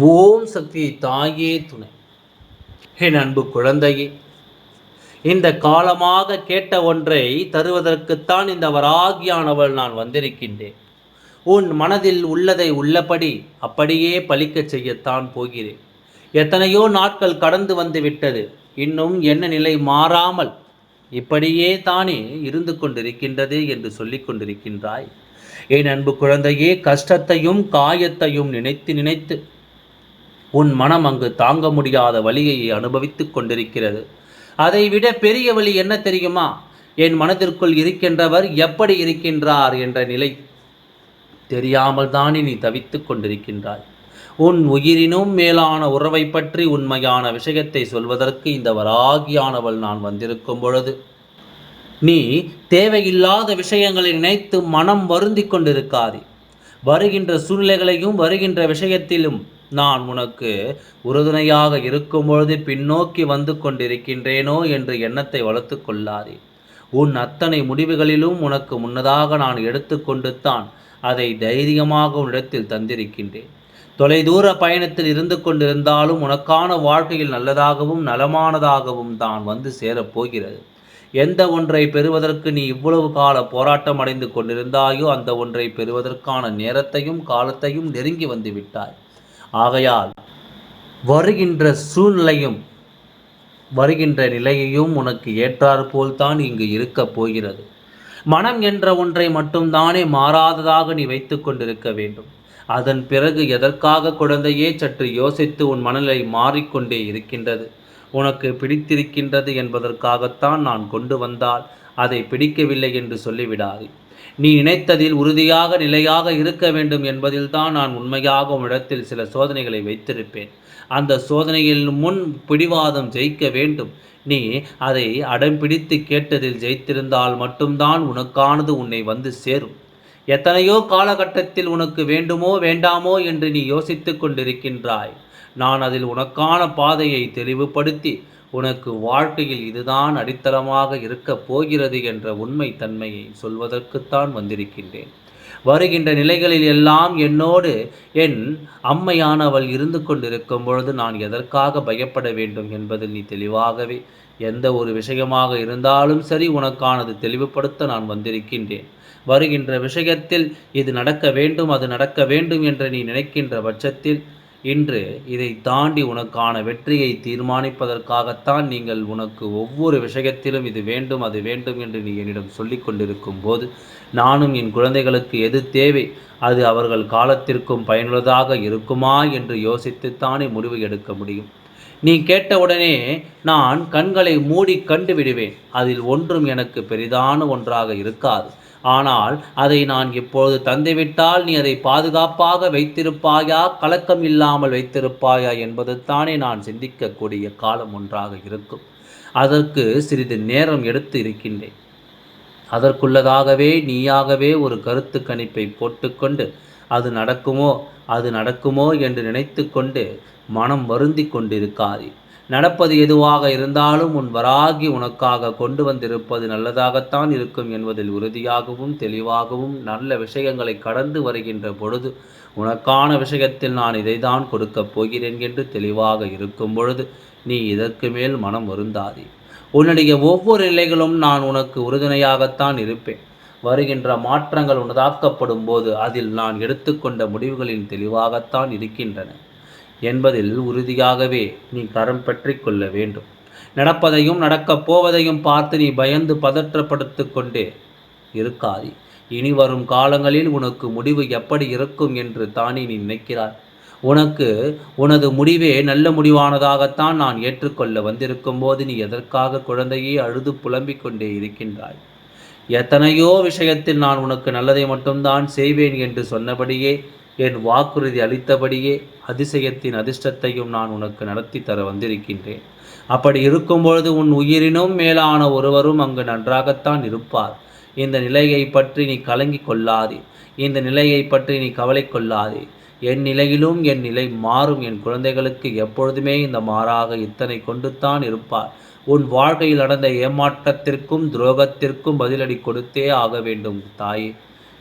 ஓம் சக்தி தாயே துணை. என் அன்பு குழந்தையே இந்த காலமாக கேட்ட ஒன்றை தருவதற்குத்தான் இந்த வராகியானவள் நான் வந்திருக்கின்றேன். உன் மனதில் உள்ளதை உள்ளபடி அப்படியே பலிக்கச் செய்யத்தான் போகிறேன். எத்தனையோ நாட்கள் கடந்து வந்து விட்டது இன்னும் என்ன நிலை மாறாமல் இப்படியே தானே இருந்து கொண்டிருக்கின்றது என்று சொல்லிக் கொண்டிருக்கின்றாய். என் அன்பு குழந்தையே கஷ்டத்தையும் காயத்தையும் நினைத்து நினைத்து உன் மனம் அங்கு தாங்க முடியாத வலியை அனுபவித்துக் கொண்டிருக்கிறது. அதைவிட பெரிய வழி என்ன தெரியுமா? என் மனதிற்குள் இருக்கின்றவர் எப்படி இருக்கின்றார் என்ற நிலை தெரியாமல் தானே நீ தவித்துக் கொண்டிருக்கின்றாய். உன் உயிரினும் மேலான உறவை பற்றி உண்மையான விஷயத்தை சொல்வதற்கு இந்த வராகியானவள் நான் வந்திருக்கும் பொழுது நீ தேவையில்லாத விஷயங்களை நினைத்து மனம் வருந்தி கொண்டிருக்காதே. வருகின்ற சூழ்நிலைகளையும் வருகின்ற விஷயத்திலும் நான் உனக்கு உறுதுணையாக இருக்கும் பொழுது பின்னோக்கி வந்து கொண்டிருக்கின்றேனோ என்று எண்ணத்தை வளர்த்து கொள்ளாதே. உன் அத்தனை முடிவுகளிலும் உனக்கு முன்னதாக நான் எடுத்துக்கொண்டு தான் அதை தைரியமாக உன்னிடத்தில் தந்திருக்கின்றேன். தொலைதூர பயணத்தில் இருந்து கொண்டிருந்தாலும் உனக்கான வாழ்க்கையில் நல்லதாகவும் நலமானதாகவும் தான் வந்து சேரப்போகிறது எந்த ஒன்றை பெறுவதற்கு நீ இவ்வளவு கால போராட்டம் அடைந்து கொண்டிருந்தாயோ அந்த ஒன்றை பெறுவதற்கான நேரத்தையும் காலத்தையும் நெருங்கி வந்து விட்டாய். ஆகையால் வருகின்ற சூழ்நிலையும் வருகின்ற நிலையையும் உனக்கு ஏற்றாற்போல்தான் இங்கு இருக்கப் போகிறது. மனம் என்ற ஒன்றை மட்டும்தானே மாறாததாக நீ வைத்து கொண்டிருக்க வேண்டும். அதன் பிறகு எதற்காக குழந்தையே சற்று யோசித்து உன் மனநிலை மாறிக்கொண்டே இருக்கின்றது? உனக்கு பிடித்திருக்கின்றது என்பதற்காகத்தான் நான் கொண்டு வந்தால் அதை பிடிக்கவில்லை என்று சொல்லிவிடாதே. நீ நினைத்ததில் உறுதியாக நிலையாக இருக்க வேண்டும் என்பதில்தான் நான் உண்மையாக உன்னிடத்தில் சில சோதனைகளை வைத்திருப்பேன். அந்த சோதனையில் முன் பிடிவாதம் ஜெயிக்க வேண்டும். நீ அதை அடம்பிடித்து கேட்டதில் ஜெயித்திருந்தால் மட்டும்தான் உனக்கானது உன்னை வந்து சேரும். எத்தனையோ காலகட்டத்தில் உனக்கு வேண்டுமோ வேண்டாமோ என்று நீ யோசித்து கொண்டிருக்கின்றாய். நான் அதில் உனக்கான பாதையை தெளிவுபடுத்தி உனக்கு வாழ்க்கையில் இதுதான் அடித்தளமாக இருக்கப் போகிறது என்ற உண்மை தன்மையை சொல்வதற்குத்தான் வந்திருக்கின்றேன். வருகின்ற நிலைகளில் எல்லாம் என்னோடு என் அம்மையானவள் இருந்து கொண்டிருக்கும் பொழுது நான் எதற்காக பயப்பட வேண்டும் என்பதில் நீ தெளிவாகவே எந்த ஒரு விஷயமாக இருந்தாலும் சரி உனக்கானது தெளிவுபடுத்த நான் வந்திருக்கின்றேன். வருகின்ற விஷயத்தில் இது நடக்க வேண்டும் அது நடக்க வேண்டும் என்று நீ நினைக்கின்ற பட்சத்தில் இன்று இதை தாண்டி உனக்கான வெற்றியை தீர்மானிப்பதற்காகத்தான் நீங்கள் உனக்கு ஒவ்வொரு விஷயத்திலும் இது வேண்டும் அது வேண்டும் என்று நீ என்னிடம் சொல்லிக் கொண்டிருக்கும் போது நானும் என் குழந்தைகளுக்கு எது தேவை அது அவர்கள் காலத்திற்கும் பயனுள்ளதாக இருக்குமா என்று யோசித்துத்தானே முடிவு எடுக்க முடியும். நீ கேட்டவுடனே நான் கண்களை மூடி கண்டு விடுவேன் அதில் ஒன்றும் எனக்கு பெரிதான ஒன்றாக இருக்காது. ஆனால் அதை நான் இப்பொழுது தந்துவிட்டால் நீ அதை பாதுகாப்பாக வைத்திருப்பாயா? கலக்கம் இல்லாமல் வைத்திருப்பாயா? என்பது தானே நான் சிந்திக்கக்கூடிய காலம் ஒன்றாக இருக்கும். அதற்கு சிறிது நேரம் எடுத்து இருக்கின்றேன். அதற்குள்ளதாகவே நீயாகவே ஒரு கருத்து கணிப்பை போட்டுக்கொண்டு அது நடக்குமோ? அது நடக்குமோ? என்று நினைத்து கொண்டு மனம் வருந்தி கொண்டிருக்காதே நடப்பது எதுவாக இருந்தாலும் உன் வராகி உனக்காக கொண்டு வந்திருப்பது நல்லதாகத்தான் இருக்கும் என்பதில் உறுதியாகவும் தெளிவாகவும் நல்ல விஷயங்களை கடந்து வருகின்ற பொழுது உனக்கான விஷயத்தில் நான் இதைதான் கொடுக்கப் போகிறேன் என்று தெளிவாக இருக்கும் பொழுது நீ இதற்கு மேல் மனம் வருந்தாதே. உன்னுடைய ஒவ்வொரு நிலைகளும் நான் உனக்கு உறுதுணையாகத்தான் இருப்பேன். வருகின்ற மாற்றங்கள் உனதாக்கப்படும் போது அதில் நான் எடுத்துக்கொண்ட முடிவுகளின் தெளிவாகத்தான் இருக்கின்றன. என்பதில் உறுதியாகவே நீ கரம் பற்றி கொள்ள வேண்டும். நடப்பதையும் நடக்கப் போவதையும் பார்த்து நீ பயந்து பதற்றப்படுத்து கொண்டே இருக்காதி. இனி வரும் காலங்களில் உனக்கு முடிவு எப்படி இருக்கும் என்று தானே நீ நினைக்கிறாய். உனக்கு உனது முடிவே நல்ல முடிவானதாகத்தான் நான் ஏற்றுக்கொள்ள வந்திருக்கும் போது நீ எதற்காக குழந்தையே அழுது புலம்பிக் கொண்டே இருக்கின்றாய்? எத்தனையோ விஷயத்தில் நான் உனக்கு நல்லதை மட்டும்தான் செய்வேன் என்று சொன்னபடியே என் வாக்குறுதி அளித்தபடியே அதிசயத்தின் அதிர்ஷ்டத்தையும் நான் உனக்கு நடத்தி தர வந்திருக்கின்றேன். அப்படி இருக்கும்பொழுது உன் உயிரினும் மேலான ஒருவரும் அங்கு நன்றாகத்தான் இருப்பார். இந்த நிலையை பற்றி நீ கலங்கி கொள்ளாதே. இந்த நிலையை பற்றி நீ கவலை கொள்ளாதே. என் நிலையிலும் என் நிலை மாறும். என் குழந்தைகளுக்கு எப்பொழுதுமே இந்த மாறாக இத்தனை கொண்டுத்தான் இருப்பார். உன் வாழ்க்கையில் நடந்த ஏமாற்றத்திற்கும் துரோகத்திற்கும் பதிலடி கொடுத்தே ஆக வேண்டும் தாயே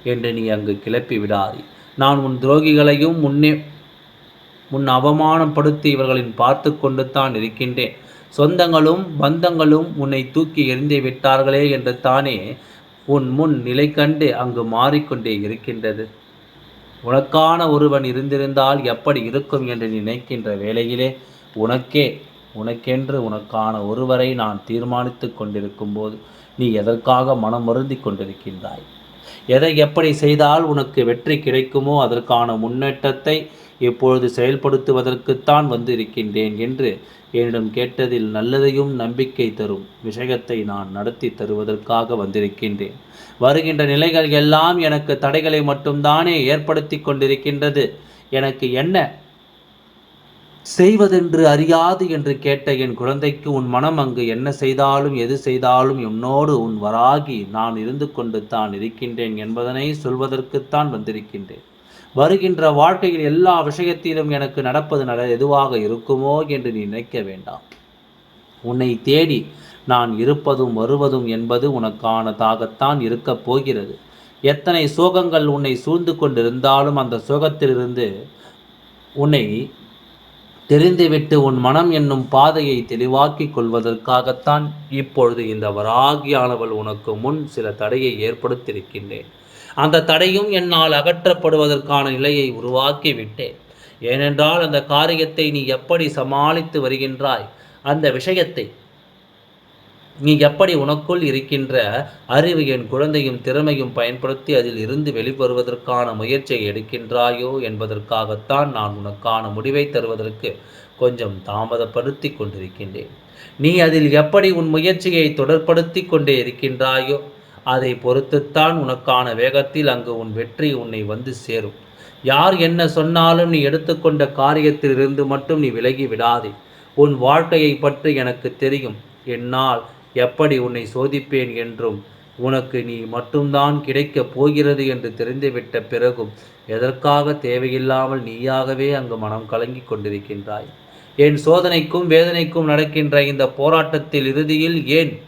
என்று நீ அங்கு கிளப்பி விடாதே. நான் உன் துரோகிகளையும் முன்னே உன் அவமானப்படுத்தி இவர்களின் பார்த்து கொண்டு தான் இருக்கின்றேன். சொந்தங்களும் பந்தங்களும் உன்னை தூக்கி எறிந்து விட்டார்களே என்று தானே உன் முன் நிலை கண்டு அங்கு மாறிக்கொண்டே இருக்கின்றது. உனக்கான ஒருவன் இருந்திருந்தால் எப்படி இருக்கும் என்று நினைக்கின்ற வேளையிலே உனக்கே உனக்கென்று உனக்கான ஒருவரை நான் தீர்மானித்து கொண்டிருக்கும் போது நீ எதற்காக மனம் வருந்தி கொண்டிருக்கின்றாய்? எதை எப்படி செய்தால் உனக்கு வெற்றி கிடைக்குமோ அதற்கான முன்னேற்றத்தை இப்பொழுது செயல்படுத்துவதற்குத்தான் வந்திருக்கின்றேன் என்று என்னிடம் கேட்டதில் நல்லதையும் நம்பிக்கை தரும் விஷயத்தை நான் நடத்தி தருவதற்காக வந்திருக்கின்றேன். வருகின்ற நிலைகள் எல்லாம் எனக்கு தடைகளை மட்டும்தானே ஏற்படுத்தி கொண்டிருக்கின்றது. எனக்கு என்ன செய்வதென்று அறியாது என்று கேட்ட என் குழந்தைக்கு உன் மனம் அங்கு என்ன செய்தாலும் எது செய்தாலும் என்னோடு உன் வராகி நான் இருந்து கொண்டு தான் இருக்கின்றேன் என்பதனை சொல்வதற்குத்தான் வந்திருக்கின்றேன். வருகின்ற வாழ்க்கையில் எல்லா விஷயத்திலும் எனக்கு நடப்பது நட எதுவாக இருக்குமோ என்று நீ நினைக்க வேண்டாம். உன்னை தேடி நான் இருப்பதும் வருவதும் என்பது உனக்கானதாகத்தான் இருக்கப் போகிறது. எத்தனை சோகங்கள் உன்னை சூழ்ந்து கொண்டிருந்தாலும் அந்த சோகத்திலிருந்து உன்னை தெரிந்துவிட்டு உன் மனம் என்னும் பாதையை தெளிவாக்கிக் கொள்வதற்காகத்தான் இப்பொழுது இந்த வராகியானவள் உனக்கு முன் சில தடையை ஏற்படுத்தியிருக்கின்றேன். அந்த தடையும் என்னால் அகற்றப்படுவதற்கான நிலையை உருவாக்கி விட்டேன் ஏனென்றால் அந்த காரியத்தை நீ எப்படி சமாளித்து வருகின்றாய்? அந்த விஷயத்தை நீ எப்படி உனக்குள் இருக்கின்ற அறிவு என் குழந்தையும் திறமையும் பயன்படுத்தி அதில் இருந்து வெளிவருவதற்கான முயற்சியை எடுக்கின்றாயோ என்பதற்காகத்தான் நான் உனக்கான முடிவை தருவதற்கு கொஞ்சம் தாமதப்படுத்தி கொண்டிருக்கின்றேன். நீ அதில் எப்படி உன் முயற்சியை தொடர்படுத்தி கொண்டே இருக்கின்றாயோ அதை பொறுத்துத்தான் உனக்கான வேகத்தில் அங்கு உன் வெற்றி உன்னை வந்து சேரும். யார் என்ன சொன்னாலும் நீ எடுத்துக்கொண்ட காரியத்திலிருந்து மட்டும் நீ விலகி விடாதே. உன் வாழ்க்கையை பற்றி எனக்கு தெரியும். என்னால் எப்படி உன்னை சோதிப்பேன் என்றும் உனக்கு நீ மட்டும்தான் கிடைக்கப் போகிறது என்று தெரிந்துவிட்ட பிறகும் எதற்காக தேவையில்லாமல் நீயாகவே அங்கு மனம் கலங்கி கொண்டிருக்கின்றாய்? என் சோதனைக்கும் வேதனைக்கும் நடக்கின்ற இந்த போராட்டத்தில் இறுதியில் ஏன்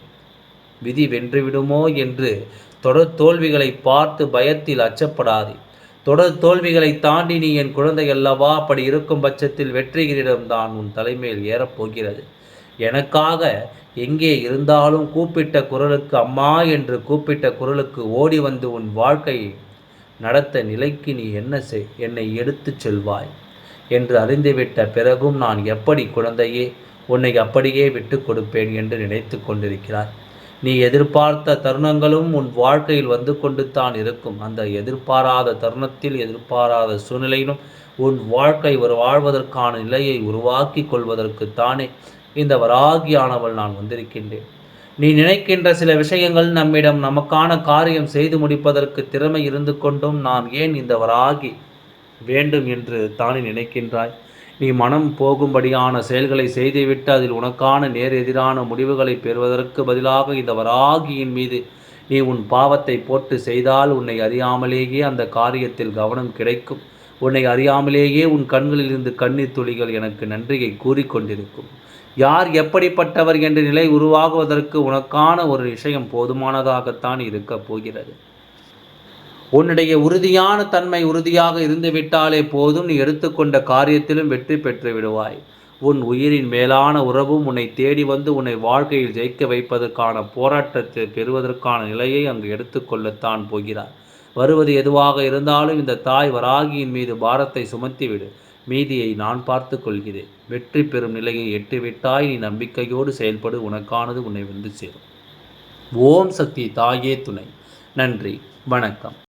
விதி வென்றுவிடுமோ என்று தொடர் தோல்விகளை பார்த்து பயத்தில் அச்சப்படாதே. தொடர் தோல்விகளை தாண்டி நீ என் குழந்தை அல்லவா? அப்படி இருக்கும் பட்சத்தில் வெற்றிகிரிடம்தான் உன் தலைமையில் ஏறப்போகிறது எனக்காக எங்கே இருந்தாலும் கூப்பிட்ட குரலுக்கு அம்மா என்று கூப்பிட்ட குரலுக்கு ஓடி வந்து உன் வாழ்க்கையை நடத்த நிலைக்கு நீ என்ன செய் என்னை எடுத்துச் செல்வாய்? என்று அறிந்துவிட்ட பிறகும் நான் எப்படி குழந்தையே உன்னை அப்படியே விட்டு கொடுப்பேன் என்று நினைத்து கொண்டிருக்கிறாய் நீ எதிர்பார்த்த தருணங்களும் உன் வாழ்க்கையில் வந்து கொண்டு தான் இருக்கும். அந்த எதிர்பாராத தருணத்தில் எதிர்பாராத சூழ்நிலையிலும் உன் வாழ்க்கை ஒரு வாழ்வதற்கான நிலையை உருவாக்கி கொள்வதற்குத்தானே இந்த வராகியானவள் நான் வந்திருக்கின்றேன். நீ நினைக்கின்ற சில விஷயங்கள் நம்மிடம் நமக்கான காரியம் செய்து முடிப்பதற்கு திறமை இருந்து கொண்டும் நான் ஏன் இந்த வராகி வேண்டும் என்று தானே நினைக்கின்றாய்? நீ மனம் போகும்படியான செயல்களை செய்துவிட்டு அதில் உனக்கான நேர் எதிரான முடிவுகளை பெறுவதற்கு பதிலாக இந்த வராகியின் மீது நீ உன் பாவத்தை போட்டு செய்தால் உன்னை அறியாமலேயே அந்த காரியத்தில் கவனம் கிடைக்கும். உன்னை அறியாமலேயே உன் கண்களிலிருந்து கண்ணீர் துளிகள் எனக்கு நன்றியை கூறிக்கொண்டிருக்கும். யார் எப்படிப்பட்டவர் என்ற நிலை உருவாகுவதற்கு உனக்கான ஒரு விஷயம் போதுமானதாகத்தான் இருக்கப் போகிறது. உன்னுடைய உறுதியான தன்மை உறுதியாக இருந்துவிட்டாலே போதும் நீ எடுத்துக்கொண்ட காரியத்திலும் வெற்றி பெற்று விடுவாய். உன் உயிரின் மேலான உறவும் உன்னை தேடி வந்து உன்னை வாழ்க்கையில் ஜெயிக்க வைப்பதற்கான போராட்டத்தை பெறுவதற்கான நிலையை அங்கு எடுத்துக்கொள்ளத்தான் போகிறார். வருவது எதுவாக இருந்தாலும் இந்த தாய் வராகியின் மீது பாரத்தை சுமத்திவிடு. மீதியை நான் பார்த்து கொள்கிறேன் வெற்றி பெறும் நிலையை எட்டுவிட்டாய் நீ நம்பிக்கையோடு செயல்படு உனக்கானது உன்னை வந்து சேரும். ஓம் சக்தி தாயே துணை. நன்றி வணக்கம்.